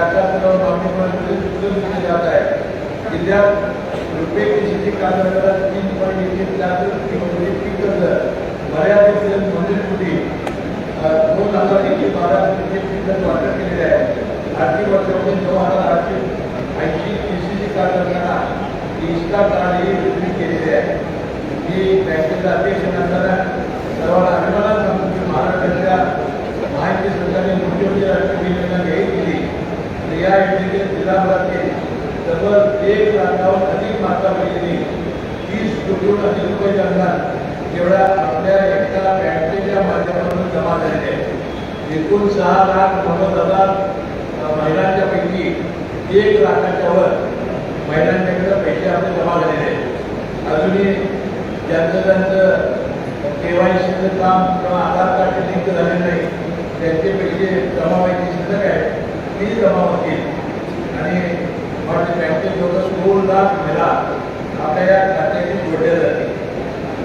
शासनाला मागणीप्रमाणे वितरण केले जात आहे जिल्ह्यात रुपये तीन पॉईंट एकशे चार कोटी पीक कर्ज मर्यादित मंजुरीपोटी दोन हजार एकशे बारा कोटी पीक कर्ज वाटप केलेले आहे आर्थिक वर्षामध्ये नऊ हजार आठशे ऐंशी कृषी कार्यालयांना कार्ड ही वितरित केलेली आहे मी बँकेचा अध्यक्ष नसताना सर्वांना अभिमानात सांगतो की महाराष्ट्राच्या माहिती सरकारने मुख्यमंत्री राष्ट्रीय योजना जाहीर केली आणि या योजनेचे जिल्हाभरातील जवळ एक लाखाहून अधिक माता बहिणी तीस कोटीहून अधिक रुपये अनुदान एवढ्या आपल्या एका बँकेच्या माध्यमातून जमा झालेले आहे एकूण सहा लाख नव्वद हजार महिलांच्या पैकी एक लाखाच्या वर महिलांच्याकडे पैसे आपले जमा झालेले आहेत. अजूनही ज्यांचं त्यांचं केवायसीचं काम किंवा आधार कार्ड लिंक झाले नाही त्यांचे पैसे जमा व्हायची शिल्लक आहे ती जमा होतील आणि माझ्या बँकेत जवळ दोन लाख महिला आपल्या या खात्याशी जोडल्या जातील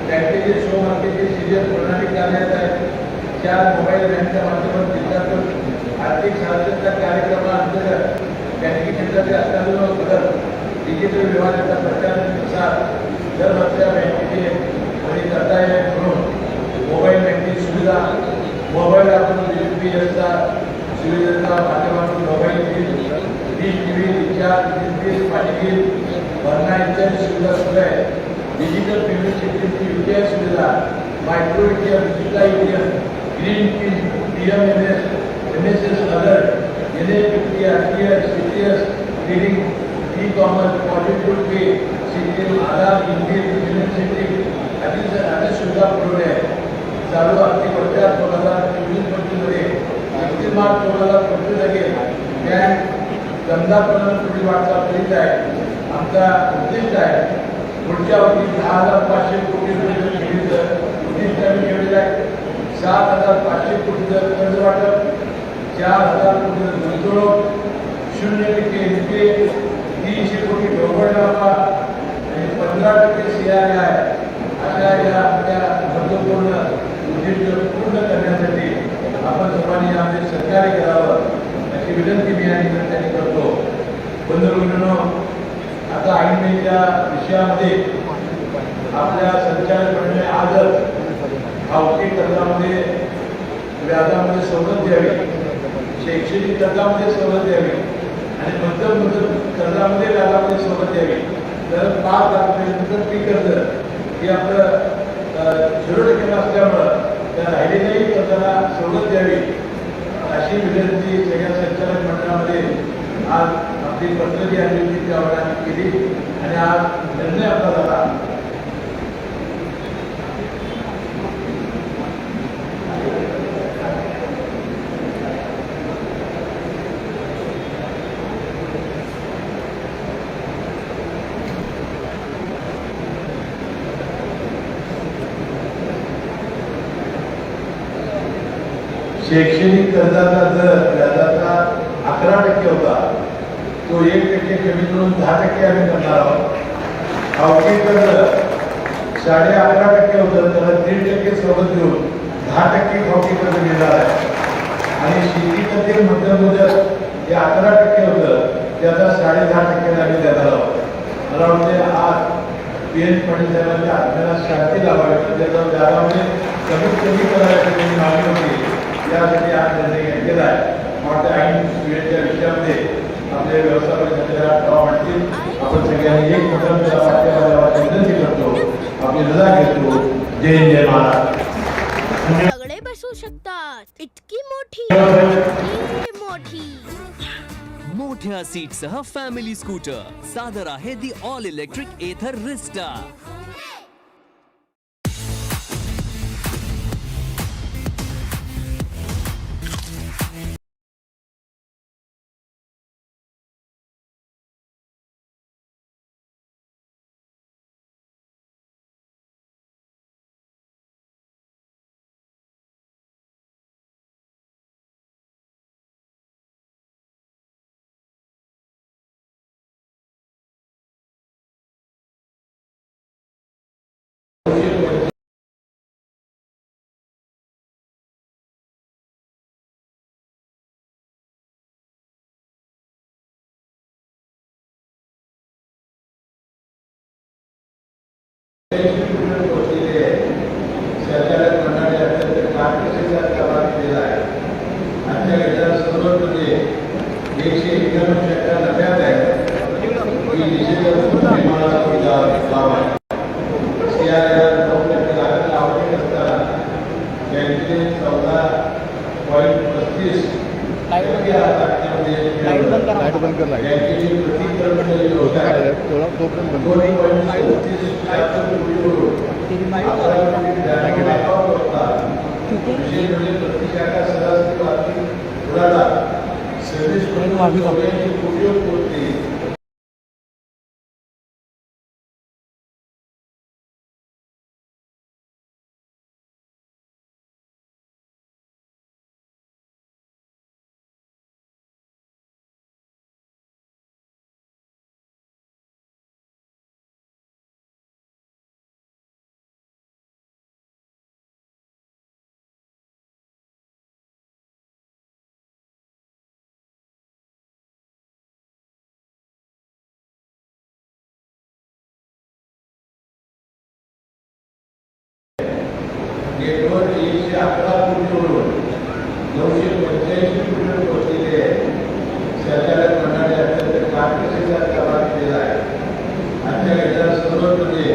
बँकेचे शो मार्केटचे सिरियल प्रणाली कार्यालयात आहेत चार मोबाईल बँकच्या माध्यमातून जिल्ह्यातून आर्थिक साक्षरता कार्यक्रमाअंतर्गत बँकिंग क्षेत्राचे असणारे बदल डिजिटल व्यवहाराचा प्रचार आणि प्रसार दर हप्त्या बँकेचे आणि करता येईल म्हणून मोबाईल बँकिंग सुविधा मोबाईल आपण पी एसचा सुविधेच्या माध्यमातून मोबाईल बिल वीज टी व्ही रिचार्ज वीज बिल पाणी बिल भरणा इत्यादी सुविधा सुरू आहे डिजिटल पेमेंट सिस्टीमची युपीआय सुविधा micro ATM digital ATM green pin P M M S M S S alert N S P R T S C T S trading e commerce positive pay system Aadhaar Indian payment system आदी अनेक सुविधा पुरवल्या आहेत चालू आर्थिक वर्षात दोन हजार चोवीस पंचवीसमध्ये एकतीस मार्च दोन लागेल त्या धंदापर्यंत पुढील वाटचाल करीत आहे. आमचा उद्दिष्ट आहे. पुढच्या वर्षी दहा हजार पाचशे कोटी रुपये निधीचं उद्दिष्ट आम्ही ठेवलेलं आहे. सात हजार पाचशे कोटीचं कर्ज वाटप चार हजार कोटीचं गुंतवणूक शून्य टक्के एन पी तीनशे कोटी ढोबळ नफा आणि पंधरा टक्के सी आय आय. अशा या आपल्या महत्त्वपूर्ण उद्दिष्ट पूर्ण करण्यासाठी आपण सर्वांनी आमचे सहकार्य करावं अशी विनंती मी या निमित्ताने करतो. बंधुमित्रांनो आता आईच्या विषयामध्ये आपल्या संचालक मंडळी आजच खावटी कर्जामध्ये व्याजामध्ये सवलत द्यावी शैक्षणिक कर्जामध्ये सवलत द्यावी आणि मध्यम मुदत कर्जामध्ये व्याजामध्ये सवलत द्यावी. तर पाच लाख रुपयानंतर पीक कर्ज हे आपलं झिरो टक्के असल्यामुळं त्या राहिलेल्याही कर्जाला सवलत द्यावी. अशी विनंती सगळ्या संचालक मंडळामध्ये आज आपली पद्धती आणि होती त्यावर केली. आणि आज निर्णय आपला झाला शैक्षणिक कर्जाचा दर व्याजाचा अकरा टक्के होता. तो एक टक्के कमी करून दहा टक्के आम्ही करणार आहोत. खावटी कर्ज साडे अकरा टक्के होतं त्याला दीड टक्के सवलत देऊन दहा टक्के खावटी कर्ज मिळणार आहे. आणि शेती कर्ज मध्यम मुदत जे अकरा टक्के होतं त्याचा साडे दहा टक्के आम्ही देणार आहोत. मला वाटते आज पी एन पाटील साहेबांच्या आत्म्याला शांती लावावी त्याचा व्याजामध्ये कमीत कमी करायची मागणी होती यासाठी हा निर्णय घेतलेला आहे मला ऐन वेळेच्या विषयामध्ये आपले ठराव मांडतील आपण सगळ्यांनी एक पाठ्याला विनंती करतो. आपली रजा घेतो. जय जय महाराज सगळे बसू शकतात. इतकी मोठी. इतकी मोठी. मोठ्या सीटसह फॅमिली स्कूटर सादर आहे the all electric Ather Rizta light बंद कर लाइट तोपर्यंत बंद दोन पॉईंट चौतीस एकशे अकरा कोटीवरून नऊशे पंच्याऐंशी कोटीवर पोहोचलेले आहे सरकारने प्रणाली अत्यंत काटकसरीचा कारभार केलेला आहे आजच्या घटना सर्वमध्ये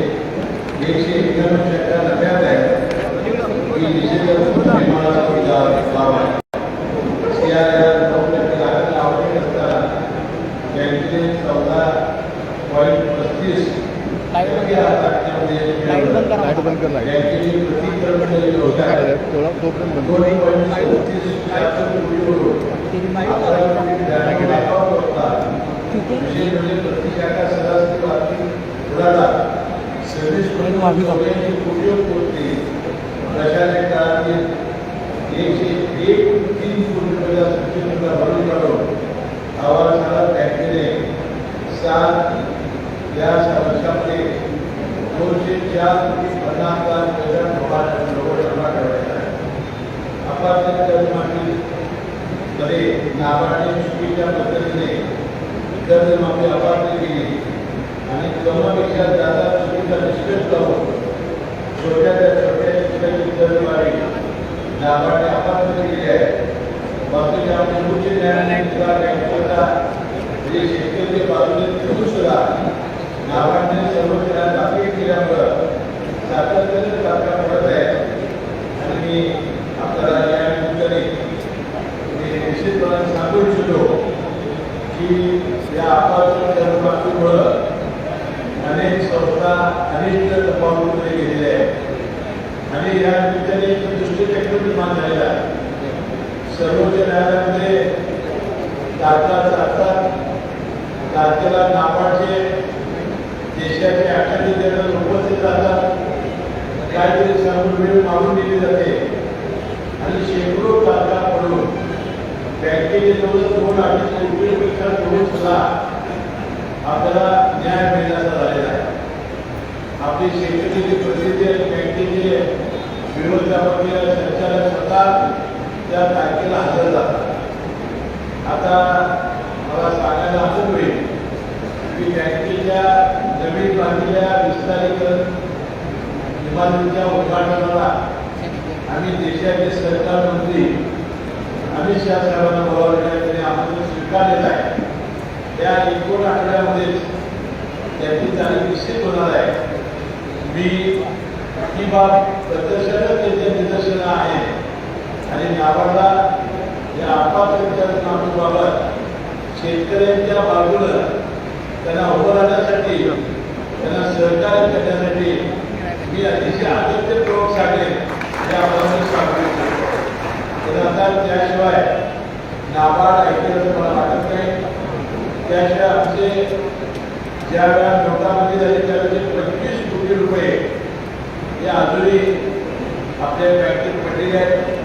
एकशे एक्क्याण्णव टक्का नफ्यात आहे ही निषेधात्मक निर्माणाचा गाव गाव आहे सीआरआर नऊ टक्के लागत आवश्यक असताना बँकेने चौदा पॉईंट पस्तीस टक्के ताकदीमध्ये लाइट बंद कर लाइट बँकेची प्रति कर्मचारी रोजगार तेवढा तोपर्यंत बंद दोन पॉईंट चौतीस शहात्तर कोटीवरून अकरा कोटी ब्याण्णव लाखावर पोहोचला. विशेष म्हणजे प्रति शाखा सरासरी आर्थिक उलाढाल सव्वीस पॉईंट चौऱ्याऐंशी कोटीवर पोहोचली प्रशासक काळातील एकशे एक तीन कोटी रुपयाचा सूचनेचा भरून काढून अहवाल साला बँकेने सात या वर्षामध्ये दोनशे चार कोटी पन्नास लाख रुपयाचा ठोका नव्वद जमा करायचा आहे. अपात्र कर्जमाफी मध्ये नाबार्डने चुकीच्या पद्धतीने कर्जमाफी अपात्र केली आणि कमापेक्षा जादा चुकीचा निष्कर्ष लावून छोट्या त्या छोट्या शिक्षणाची कर्जमाफी नाबार्डने अपात्र केली आहे. बाकीच्या आमच्या उच्च न्यायालयाने सुद्धा बँकेचा म्हणजे शेतकऱ्याच्या बाजूने सुद्धा नाबार्डने सर्वोच्च दाखल केल्यामुळं सातत्याने आहे. आणि आपल्याला या निमित्ताने मी निश्चितपणे सांगू इच्छितो की या अपात्र कर्जमाफीमुळं अनेक संस्था अनेक तपासणीमध्ये गेलेल्या आहेत. आणि या निमित्ताने एक दृष्टीचक्र निर्माण झालेला आहे. सर्वोच्च न्यायालयामध्ये तारखा चालतात तारखेला नाबार्डचे देशाचे आखाडी त्यांना उपस्थित राहतात काहीतरी सांगून मागून दिली जाते. आणि शेकडो तारखा पडून बँकेचे जवळ दोन अडीच कोटीपेक्षा दोन सुद्धा आपल्याला न्याय मिळण्याचा झालेला आहे. आपली शेतीची जी प्रसिद्धी आणि बँकेचे व्यवस्थापकीय संचालक स्वतः त्या तारखेला हजर जातात. आता मला सांगायला असं होईल की बँकेच्या नवीन बांधलेल्या विस्तारीकरण इमारतीच्या उद्घाटनाला आम्ही देशाचे सरकार मंत्री अमित शहा साहेबांना बोलावले त्यांनी आमंत्रण स्वीकारलेलं आहे. त्या एकूण आठवड्यामध्येच त्याची तारीख निश्चित होणार आहे. मी ही बाब प्रदर्शनच त्याच्या निदर्शनं आहे. आणि नाबार्डला या अपात्र कामाबाबत शेतकऱ्यांच्या बाजूला त्यांना उभं राहण्यासाठी त्यांना सहकार्य करण्यासाठी मी अतिशय अगत्यपूर्वक सांगेन याबद्दल सांगू इच्छितो तर आता त्याशिवाय नाबार्ड ऐकल्याचं मला वाटत नाही. त्याशिवाय आमचे ज्या वेळा नोटामध्ये झाले त्यावेळी पंचवीस कोटी रुपये हे अजूनही आपल्या बँकेत पडलेले आहेत.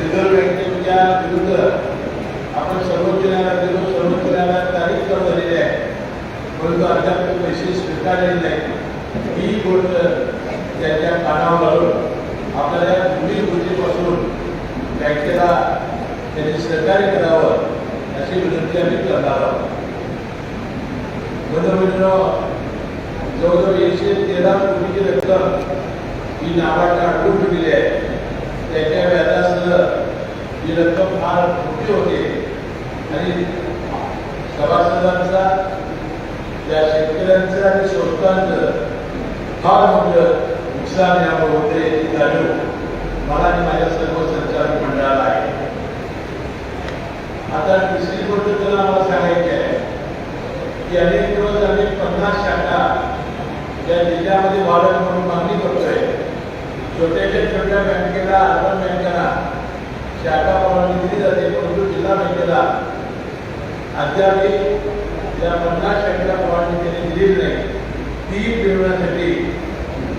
रिझर्व्ह बँकेच्या विरुद्ध आपण सर्वोच्च न्यायालयात गेलो सर्वोच्च न्यायालयात तारीख चालू झालेली आहे. परंतु अद्याप पैसे स्वीकारलेले नाही ही गोष्ट त्याच्या कानावर लावून आपल्याला पुढील गोष्टीपासून बँकेला त्यांनी सहकार्य करावं अशी विनंती आम्ही करणार आहोत. बंधुमित्र जवळजवळ एकशे तेरा कोटीची रक्कम ही नाबार्डने अडकून ठेवलेली आहे. त्याच्या व्याजासह ही रक्कम फार मोठी होते. आणि सभासदांचा या शेतकऱ्यांचं आणि संस्थांचं फार मोठं नुकसान यामुळे होते याची जाणीव मला आणि माझ्या सर्व संचालक मंडळाला आहे. आता दुसरी गोष्ट त्याला मला सांगायची आहे की अनेक दिवस आम्ही पन्नास शाखा या जिल्ह्यामध्ये वाढत म्हणून मागणी करतोय छोट्याच्या छोट्या बँकेला अर्बन बँकेला शाखा परवानगी दिली जाते परंतु जिल्हा बँकेला अद्यापही या पन्नास शाखेला परवानगी त्यांनी दिलेली नाही ती मिळवण्यासाठी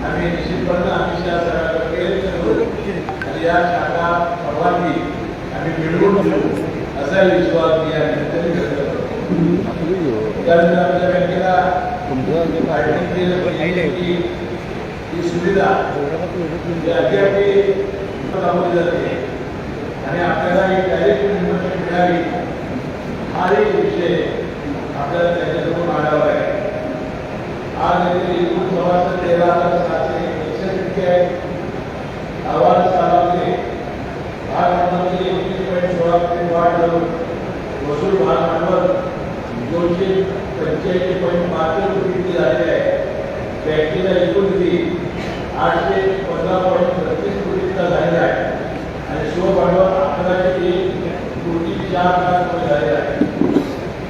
आम्ही निश्चितपणे आम्ही त्या सगळ्याकडे प्रयत्न करू आणि या शाखा परवानगी आम्ही मिळवून देऊ असा विश्वास मी या निमित्ताने व्यक्त करतो. त्यानंतर आमच्या बँकेला तुमचं आर्टिफिशियल ही सुविधा ही अद्यापही राबवली जाते. आणि आपल्याला ही डायरेक्ट मेंबरशिप मिळावी हा एक विषय आपल्याला त्याच्यासमोर मांडावा आहे. आज येथे एकूण सभासद तेरा हजार सातशे एकसष्ट टक्के आहेत आवाज सालामध्ये भाग भांडवलाचे एकवीस पॉईंट सोळा टक्के वाढ झाली. वसूल भाग भांडवल दोनशे पंच्याऐंशी पॉईंट बहात्तर कोटी इतकी आहे. बँकेचा एकूण निधी आठशे पंधरा पॉईंट बत्तीस कोटी झालेला आहे. आणि शिव भांडवल अकराशे एक कोटी चार लाख रुपये झालेले आहे.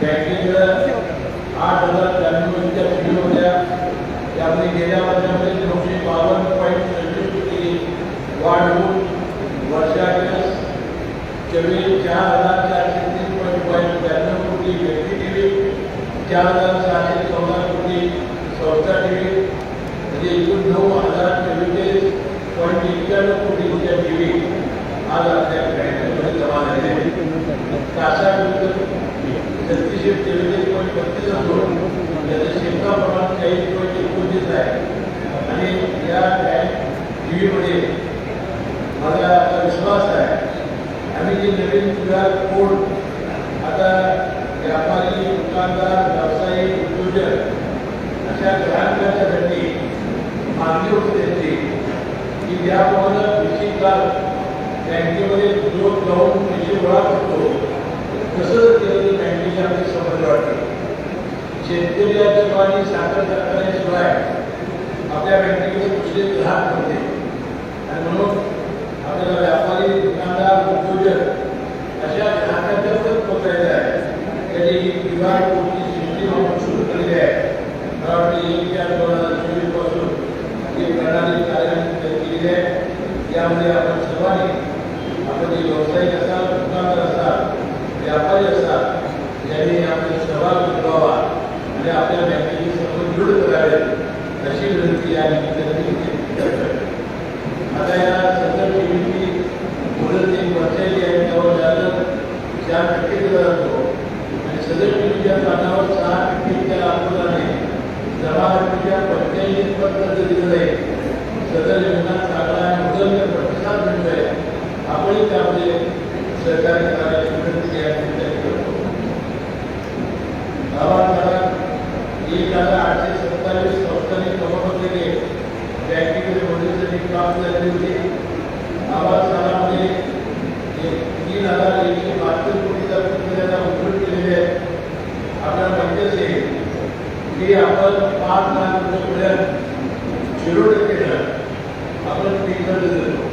बँकेचं आठ हजार त्र्याण्णव इतक्या फी होत्या. त्यामध्ये गेल्या वर्षामध्ये नऊशे बावन्न पॉईंट पंचवीस कोटी वाढ होऊन वर्षाखेर चोवीस चार हजार चारशे तीन पॉईंट पॉईंट ब्याण्णव कोटी व्यक्ती टीव्ही चार हजार सहाशे चौदा कोटी संस्था टीव्ही म्हणजे एकूण नऊ हजार चव्वेचाळीस पॉईंट एक्क्याण्णव कोटीच्या टीव्ही आज आपल्या बँकेमध्ये जमा झाले आहेत. कासा तेवीस पॉईंट बत्तीस असून त्याचं शेतका प्रमाण चाळीस पॉईंट एकोणतीस आहे. आणि या बँक टीव्हीमध्ये माझा आता विश्वास आहे. आम्ही जे नवीन क्यू आर कोड आता व्यापारी दुकानदार व्यावसायिक उद्योजक अशा ग्राहकांच्यासाठी मागणी होती त्यांची की ज्याप्रमाणे विशिष्ट बँकेमध्ये जो जाऊन पैसे गोळा करतो कसं केलं तर समज वाटते शेतकरी या ठिकाणी साखर कारखान्याशिवाय आपल्या बँकेकडे दुसरे ग्राहक होते आणि म्हणून आपल्याला व्यापारी दुकानदार उद्योजक अशा ग्राहकांच्यावरच पोचायचं आहे त्यांनी विभाग कोणती सिस्टीम आपण सुरू केलेली आहे. मला वाटते एक चार दोन हजार चोवीसपासून ही प्रणाली कार्यान्वित केलेली आहे यामध्ये आपण सर्वांनी आपण जे व्यावसायिक असाल दुकानदार असाल व्यापारी असाल यांनी आपले सहभाग नोंदवावा आणि आपल्या बँकेची सर्व दृढ करावे अशी विनंती या निमित्ताने आता या सदर निमित्ती मुदत एक वर्षाची आहे त्यावर व्याज चार टक्के दिला जातो आणि सदर टीव्हीच्या कानावर सहा टक्केच्या अगोदराने जमा रकमेच्या पंचायती पत्र दिलं आहे. सदर योजना चांगला आहे उदय प्रतिसाद मिळतोय. आपणही त्यामध्ये सहकार्य करायची विनंती या निमित्ताने करतो गावात एक हजार आठशे सत्तावीस संस्थांनी क्रमबद्धने बँकेकडे मंजुरीसाठी प्राप्त झाली होती आवाज सालामध्ये तीन हजार एकशे बहात्तर कोटीचा रुपयाचा मंजूर केलेले आहे आपल्याला माहिती असेल की आपण पाच लाख रुपयेपर्यंत झिरो टक्केनं आपण पीक कर्ज देतो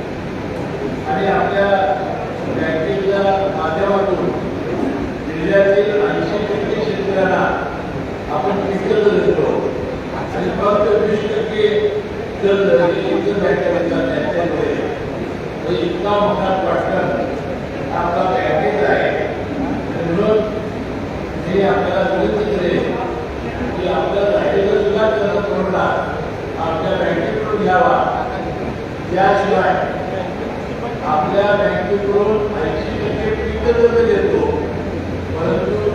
आणि आपल्या बँकेच्या माध्यमातून जिल्ह्यातील ऐंशी टक्के शेतकऱ्यांना आपण पीक कर्ज देतो आणि फक्त वीस टक्के इतका मोठा पाठवण आपला बँकेचा आहे आणि म्हणून मी आपल्याला विनंती की आपल्या राहिलेलं सुद्धा कर्ज पुरवठा आपल्या बँकेकडून घ्यावा त्याशिवाय आपल्या बँकेकडून ऐंशी टक्के पीक कर्ज देतो परंतु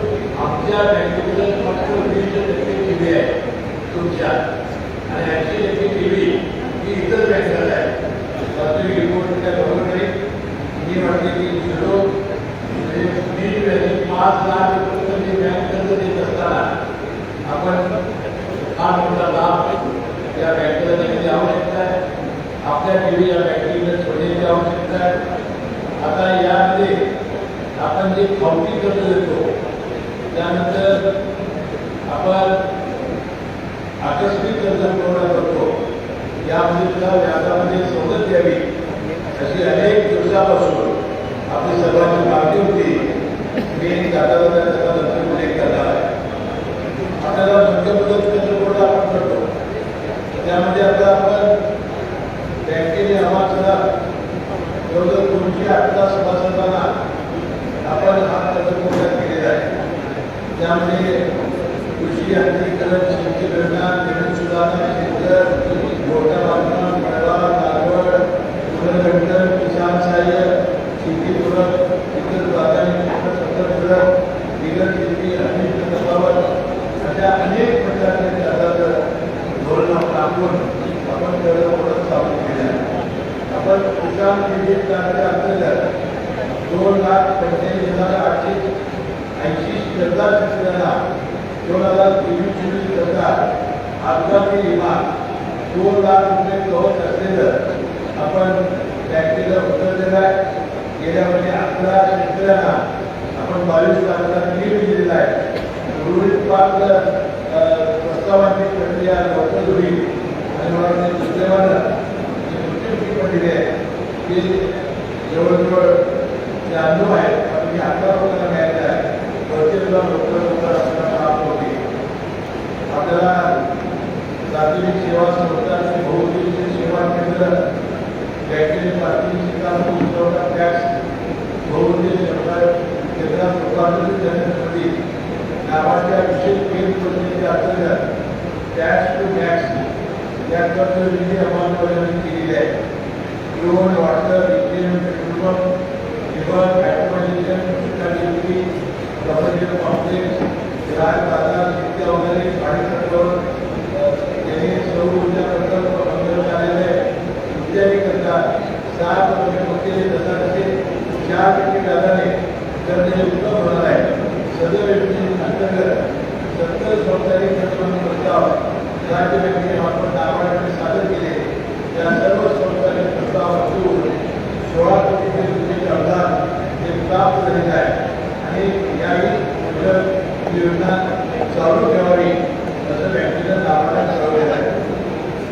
आमच्या बँकेकडे फक्त वीस टक्के टीव्ही आहे. तुमच्या. आणि ऐंशी टक्के इतर बँकेला आहे वास्तविक रिपोर्ट त्या बरोबर नाही मी म्हटले की झिरो म्हणजे वीज व्याजी पाच लाख रुपये बँक कर्ज देत असताना आपण हा मोठा लाभ या बँकेला देण्याची आवश्यकता आहे आपल्या टीव्ही या बँकेकडे सोडण्याची आवश्यकता आहे आता यामध्ये आपण जे खावटी कर्ज देतो त्यानंतर आपण आकस्मिक कर्ज पुरवठा करतो यामध्ये सुद्धा व्याजामध्ये सवलत द्यावी अशी अनेक दिवसापासून आपली सर्वांची मागणी होती. मी जाता जाता त्याचा उल्लेख करणार आहे. आपल्याला मुख्यपद्धत कर्ज पुरवठा आपण करतो? त्यामध्ये आता आपण बँकेने आम्हाला जवळजवळ दोनशे अठरा सभासदांना आपण हा कर्ज पुरवठा केलेला आहे. त्यामध्ये कृषी यांत्रिकरण शेती गणना जमीन सुधारणा क्षेत्र मोठ्या बांधकाम इतर अनेक आपण आपण दोन लाख पंच्याऐंशी हजार आठशे ऐंशी श्रद्धा शेतकऱ्यांना दोन हजार तेवीस चोवीस करता विमा दोन लाख रुपये कवच असलेलं आपण बँकेला उत्तर दिलं आहे गेल्या वर्षी अकरा शेतकऱ्यांना आपण बावीस लाखाचा निधी दिलेला आहे. उर्वरित पाच प्रस्तावांची प्रक्रिया लवकर होईल. आणि मला वाटतं दुर्दैवानं जी मृत्यूची पण दिली आहे ते जवळजवळ त्र्याण्णव आहे पण मी अकरा लोकांना मिळालेलं आहे प्रत्येकला लवकर लवकर आपल्याला आपल्याला प्राथमिक सेवा संस्था आणि बहुउद्देशीय सेवा केंद्र बँकेचे प्राथमिक शिक्षा पुरवठा टॅक्स बहुउद्देशीय सरकार केंद्रात रूपांतरित करण्यासाठी नावाच्या विशेष केंद्र परिषदेच्या अंतर्गत टॅक्स टू टॅक्स या कर्जविधी अंमलबजावणी केलेली आहे. Drone water ethane petrol pump विभाग ॲटोमायझेशन सुविधा कॉम्प्लेक्स ग्राहक बाजार शेती वगैरे पाणी तत्वावर त्यांनी सौर ऊर्जा प्रकल्प बंद कार्यालय इत्यादी करता सात वर्ष होते तसा तसे चार टक्के व्याजाने कर्ज उत्तम होणार आहे सदर योजने अंतर्गत सत्तर संस्थांनी कर्जमाफी प्रस्ताव राज्य बँकेने मार्फत नावाने सादर केले त्या सर्व संस्थांनी प्रस्ताव मंजूर सोळा कोटी रुपये अनुदान हे प्राप्त झालेलं आहे आणि याही मुदत ही योजना चालू ठेवावी असं बँकेनं नावाला ठरवलेलं आहे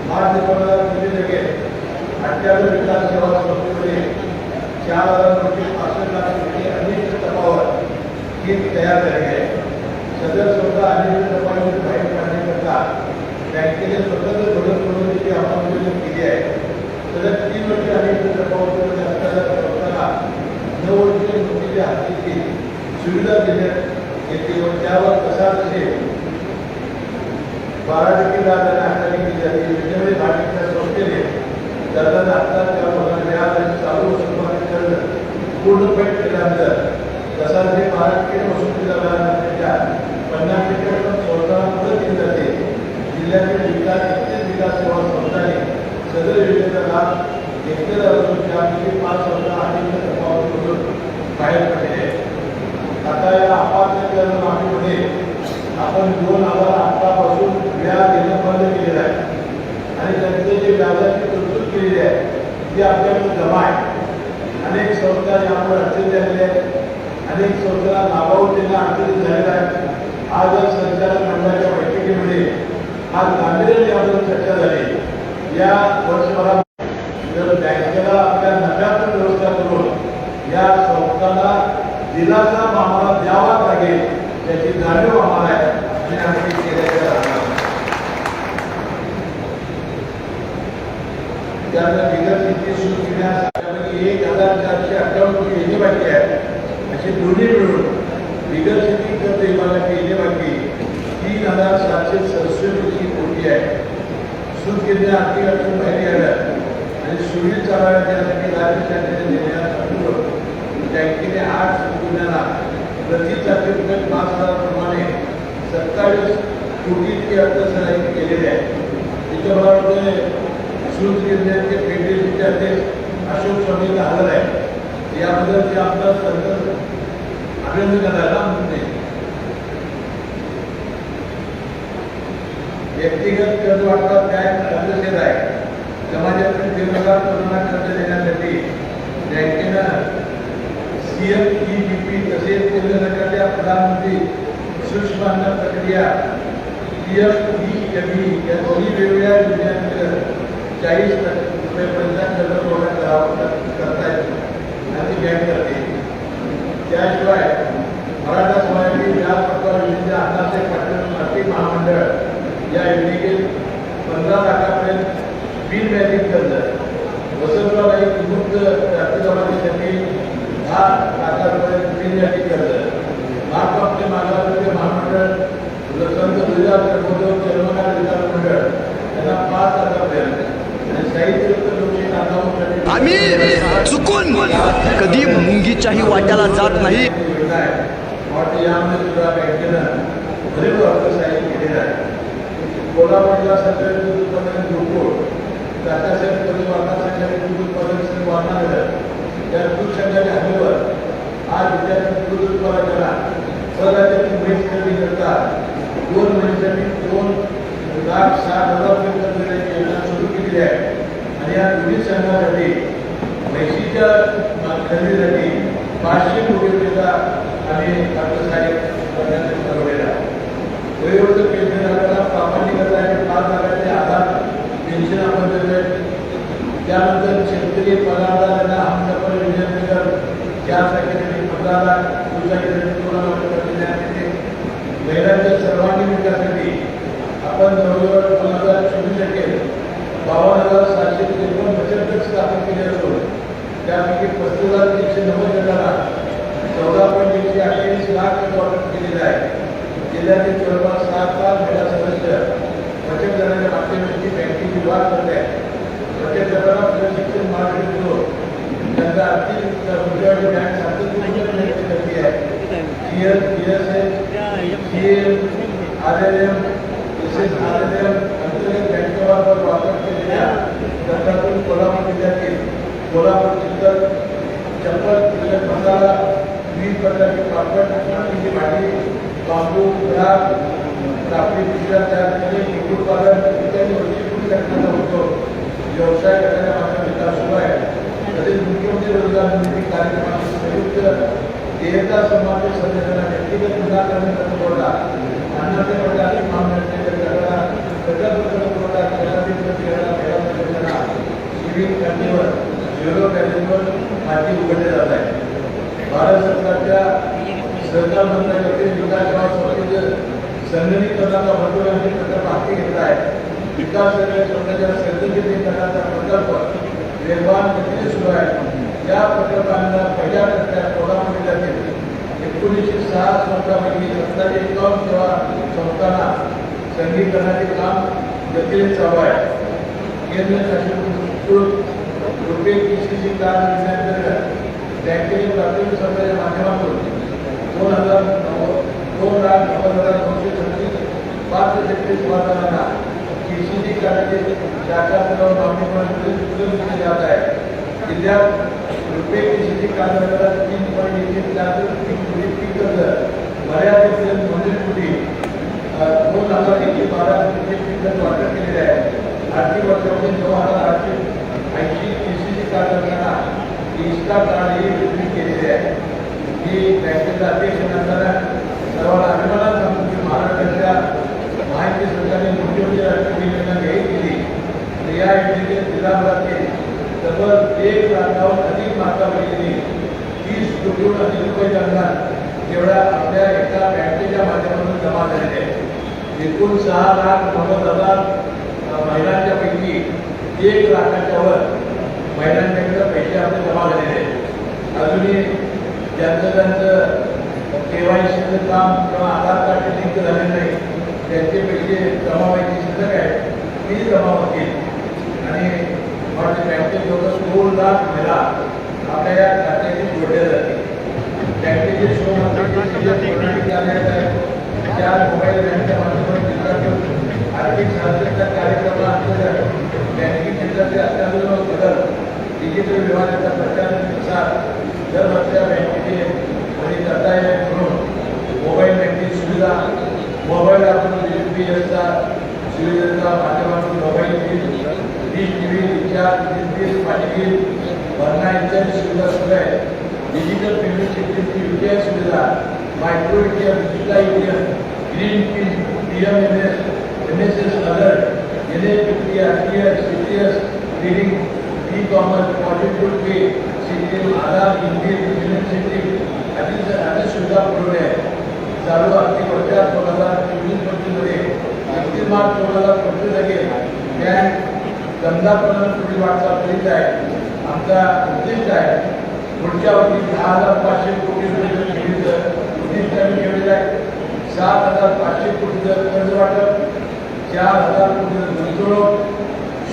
मार्च दोन हजार पंचवीस लगेच अठ्ठ्याण्णव विकास सेवा संस्थेमध्ये चार हजार कोटी पासष्ट लाख कोटी अनेक टप्पावर ही तयार झाली आहे सदर संस्था अनेक टप्प्यावर बाहेर काढण्याकरता बँकेने स्वतंत्र धोरण प्रवृत्तीची अंमलबजावणी केली आहे सदर तीन वर्षे अनेक टप्प्यावर असलेल्या संस्थांना नऊ वर्षीय नोकरीच्या हद्दीची सुविधा देण्यात येते व त्यावर बारा टक्के केली जाते. संस्थेने आता त्या होणारे चालू वसुलमाचे पूर्णपणे केल्यानंतर तसा जे बारा टक्के पन्नास टक्के संस्थांना जाते जिल्ह्यातील विकास प्रत्येक विकास सेवा संस्थाने सदर योजनेचा लाभ घेतलेला असून त्यापैकी पाच संस्था अनेक बाहेर पडले आता या अपात्र कर्ज माफीमध्ये आपण दोन हजार अठरा पासून व्याज देणं बंद केलेलं आहे. आणि त्यांचे जे व्याजाची तरतूद केलेली आहे ती आपल्याकडे जमा आहे. अनेक संस्था यामुळे अडचणी झालेल्या आहेत अनेक संस्थांना लाभावर त्यांना अडचणी झालेल्या आहेत. आज या संचालक मंडळाच्या बैठकीमध्ये आज गांभीर्याने यावर चर्चा झाली. या वर्षभरात जर बँकेला आपल्या नफ्यातून व्यवस्था करून या संस्थांना दिलासा आम्हाला द्यावाच लागेल त्याची जाणीव आम्हाला बिगर सुरू एक हजार चारशे अठ्ठावन्न कोटी येणे बाकी आहे असे दोन्ही मिळून बिगर शेती कर्ज येणे बाकी. तीन हजार सातशे कोटी आहे. सूट घेतल्या आर्थिक अडचण आणि सुविधा चालवण्यात यासाठी राज्य शासनाने निर्णयात अनुरूप बँकेने आठ प्रति चारशे रुपये पाच हजार प्रमाणे कोटी इतकी अर्थसहाय्य केलेले आहे? त्याच्या मला वाटतं सूत केंद्राचे फेडरेशनचे अध्यक्ष अशोक स्वामी हजर आहे. याबद्दल ते आपलं सरकार अभिनंदन करायला म्हणते. व्यक्तिगत कर्ज वाटपात बँक अर्थसेवा आहे समाजातील दीर्घकाळ तरुणांना कर्ज देण्यासाठी बँकेनं सीएम ई बी पी तसेच केंद्र सरकारच्या प्रधानमंत्री सूक्ष्म अन्न प्रक्रिया P F E M E या दोन्ही वेगवेगळ्या योजनांतर्गत चाळीस रुपयेपर्यंत कर्ज पुरवठा करावा करता येतो. आणि बँक करते? त्याशिवाय मराठा समाजातील या पत्र योजनेच्या अण्णासाहेब पाटील आर्थिक महामंडळ या योजनेतील पंधरा लाखापर्यंत बिन व्याधिक कर्ज वसंतराव विमुक्त जाती जमातीसाठी दहा लाखापर्यंत बिन व्याधिक कर्ज महाराष्ट्र मागासवर्गीय महामंडळ विकास मंडळ यांना पाच लाखापर्यंत आणि साहित्य लोकशाही आंदोलनासाठी आम्ही चुकून कधी मुंगीच्याही वाट्याला जात नाही. वाटतं यामध्ये सुद्धा बँकेनं बरेच अर्थसहाय्य केलेलं आहे. कोल्हापूर जिल्हा सरकारी दूध उत्पादन ग्रुपकोड काकासाहेब कमी वाटा संघाने दूध उत्पादन संघ वाढणार त्या दूध संघाच्या हमीवर आज विद्यार्थी दूध उत्पादकांना म्हैस खरेदी करता दोन महिन्यासाठी दोन लाख साठ हजार रुपये कर्ज देण्याची योजना सुरू केली आहे. आणि या दोन्ही संघासाठी म्हैशीच्या खरेदीसाठी पाचशे कोटी रुपयेचा आम्ही अर्थसहाय्य करण्याचं ठरवलेलं आहे. वयोवृद्ध पेन्शनधारकाला प्रामाणिकता आणि पाच लाखाचे आधार पेन्शन आपण देतोय. त्यानंतर शेतकरी पगारदारांना हमसफर योजनेअंतर्गत चार टक्के पंधरा लाख दुचाकीसाठी दोन लाख रुपये देण्यात महिलांच्या सर्वांगीण विकासासाठी आपण जवळजवळ दोन हजार चोवीस टक्के बावन्न हजार सातशे त्रेपन्न बचत गट स्थापन केले असून त्यापैकी पस्तीस हजार तीनशे नव्वद गटाला चौदा पॉईंट एकशे अठ्ठावीस लाख वाटप केलेलं आहे. जिल्ह्यातील जवळपास सात लाख महिला सदस्य बचत गटाच्या माध्यमातून बँकिंग विभाग करत आहेत. बचत गटाला प्रशिक्षण मार्ग करून त्यांचा आर्थिक बँक सातत्याने करते आहे. जी एस बँकेमार्फत वापर केलेल्या कोल्हापूर जिल्ह्यातील कोल्हापूर जिल्ह्यात चप्पल मसाला विविध प्रकारचे पापड मातीची भाजी बांबू ग्राम पिशव्या तयार केले कुक्कुटपालन इत्यादी व्यवसाय करण्याच्या माझा विकास सुरू आहे. तसेच मुख्यमंत्री रोजगार निर्मिती कार्यक्रमाचे संयुक्त देयता समावेश सदस्यांना व्यक्तिगत निराकरण करण्याचा पुरवठा अण्णाचे प्रकारचे महामंडळाच्या प्रकल्प पुरवठा केंद्रातील प्रतिक्रिया महिला संघटना सिव्हिल कॅन्टीवर झिरो बॅलेन्सवर खाती उघडले जात आहे भारत सरकारच्या सहकार मंत्रालयातील विकास सेवा संस्थेचे संगणकीकरणाचा भरपूर आम्ही प्रकल्प हाती घेतला आहे विकास सगळ्या स्वतःच्या करण्याचा प्रकल्प निर्माण सुरू आहे या प्रकल्पांना पहिल्या टप्प्यात कोल्हापूर जिल्ह्यातील एकोणीसशे सहा संस्थांपैकी सत्तावी एकावन्न सेवा संस्थांना संगीकरणाचे काम गतीने चालू आहे केंद्र शासित रुपये पीसीसी कार्ड योजनेअंतर्गत बँकेने प्राथमिक संस्थेच्या माध्यमातून दोन हजार नव्वद दोन लाख नव्वद हजार दोनशे छत्तीस पाच टक्के सुमारांना पीसीसी कार्डाचे शाखा पुरवून मागणी केली जात आहे जिल्ह्यात रुपये पीसीसी कार्ड तीन पॉईंट एक लाख पीक पीक कर्ज मर्यादित मंजूर कोटी दोन हजार एकशे बारा कोटी पीक कर्ज वाटप केलेले आहे आर्थिक वर्षामध्ये दोन हजार आठशे ऐंशी पीसीसी कार्डधारकांना इन्स्टा कार्ड ही वितरित केलेली आहे ही बँकेचा अध्यक्ष नसताना सर्वांना तब्बल एक लाखाहून अधिक माता तीस कोटीहून अधिक रुपये अनुदान तेवढा आपल्या एका बँकेच्या माध्यमातून जमा झालेले आहे एकूण सहा लाख नव्वद हजार महिलांच्या पैकी एक लाखाच्या वर महिलांच्याकडे पैसे आपले जमा झालेले आहेत. अजूनही ज्यांचं त्यांचं केवायसीचं काम किंवा आधार कार्ड लिंक झाले नाही त्यांचे पैसे जमा व्हायची शिल्लक आहे ती जमा होतील. आणि मला बँकेत जवळ दोन लाख महिला आपल्या या खात्याशी जोडल्या जातील बँकेचे शो कार्यालयात आहे त्या मोबाईल बँकच्या माध्यमातून जिल्ह्यातील आर्थिक साक्षरता कार्यक्रमाअंतर्गत बँकिंग क्षेत्राचे अत्याधुनिक बदल डिजिटल व्यवहाराचा प्रचार आणि प्रसार दरवर्षा बँकेचे आणि करता येईल म्हणून मोबाईल बँकिंग सुविधा मोबाईल आपण बी एसचा सुविधेच्या माध्यमातून mobile bill dish T V recharge वीज बिल पाणी बिल भरणा इत्यादी सुविधा सुरू आहे डिजिटल पेमेंट सिस्टीमची युपीआय सुविधा micro ATM digital ATM green piece P M N S N S S alert N S P R T S C T S trading e commerce positive pay system Aadhaar Indian payment system आदी आदी सुविधा पुरवणे चालू आर्थिक वर्षात दोन हजार चोवीस पंचवीसमध्ये एकतीस मार्च दोन हजार पंचवीस अखेर बँक धंदापर्यंत पुढील वाटचाल करीत आहे. आमचा उद्दिष्ट आहे. पुढच्या वर्षी दहा हजार पाचशे कोटी रुपये ठेवीचं उद्दिष्ट आम्ही ठेवलेलं आहे. सात हजार पाचशे कोटीचं कर्ज वाटप चार हजार कोटीचं गुंतवणूक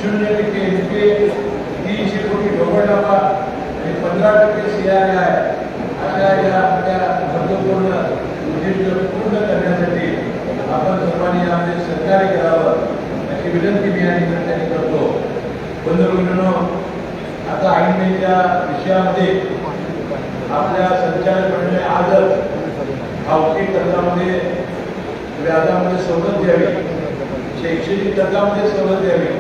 शून्य टक्के एन पी तीनशे कोटी ढोबळ नफा आणि पंधरा टक्के सी आर आय अशा या आपल्या महत्त्वपूर्ण उद्दिष्ट पूर्ण करण्यासाठी आपण सर्वांनी यामध्ये सहकार्य करावं. अशी विनंती मी या निमित्ताने करतो. बंधुमित्रांनो आता ऐनवेळच्या विषयामध्ये आपल्या संचालक मंडळाने आजच खावटी कर्जामध्ये व्याजामध्ये सवलत द्यावी शैक्षणिक कर्जामध्ये सवलत द्यावी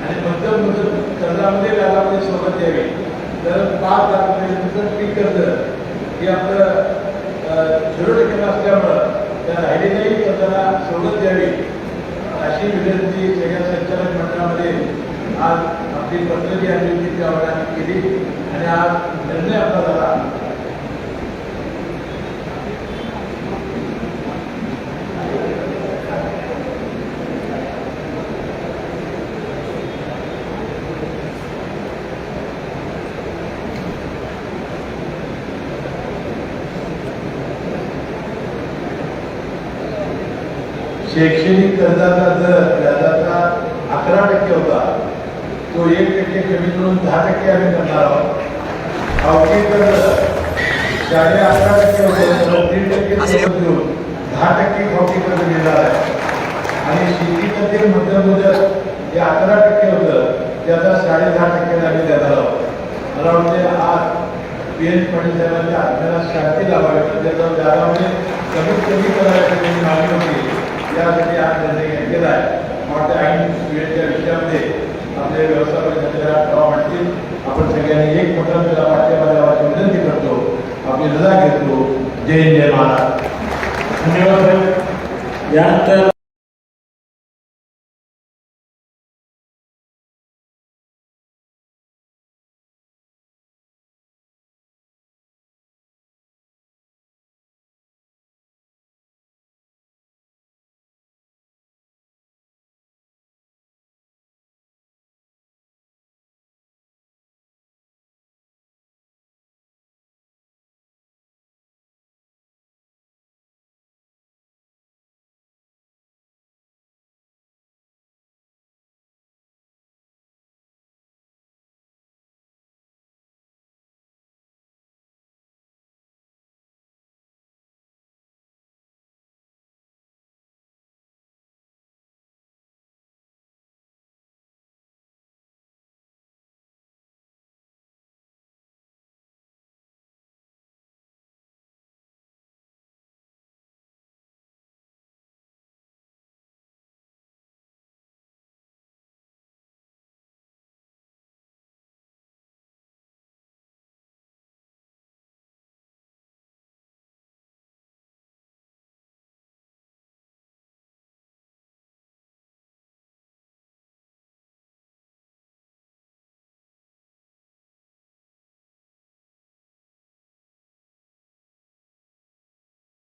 आणि मध्यम मुदत कर्जामध्ये व्याजामध्ये सवलत द्यावी तर पाच लाख रुपये पीक कर्ज हे आपलं झिरो टक्के असल्यामुळं त्या राहिलेल्याही कर्जाला सवलत द्यावी अशी विनंती सगळ्या संचालक मंडळामध्ये आज आपली पत्रकी आली होती त्यावर आम्ही केली आणि आज निर्णय आपला झाला. शैक्षणिक कर्जाचा दर व्याजाचा अकरा टक्के होता तो एक टक्के कमी करून दहा टक्के आम्ही करणार आहोत. खावटी कर्ज शाळे अकरा टक्के होतं तर दीड टक्के सवलत देऊन दहा टक्के खावटी कर्ज देणार आहे. आणि शेतीमध्ये मध्यम मुदत जे अकरा टक्के होतं त्याचा साडे दहा टक्के आम्ही देणार आहोत. मला वाटते आज पी एन पाटील साहेबांच्या आत्म्याला शांती लावावी त्याचा व्याजामध्ये कमीत कमी करायची मागणी होती. यासाठी आज निर्णय घेतलेला आहे. मला ऐन वेळेच्या विषयामध्ये आपले व्यवस्थापन ठराव मांडतील आपण सगळ्यांनी एक मोठा त्याला पाठिंबा विनंती करतो. आपली रजा घेतो. जय जय महाराज. धन्यवाद. यानंतर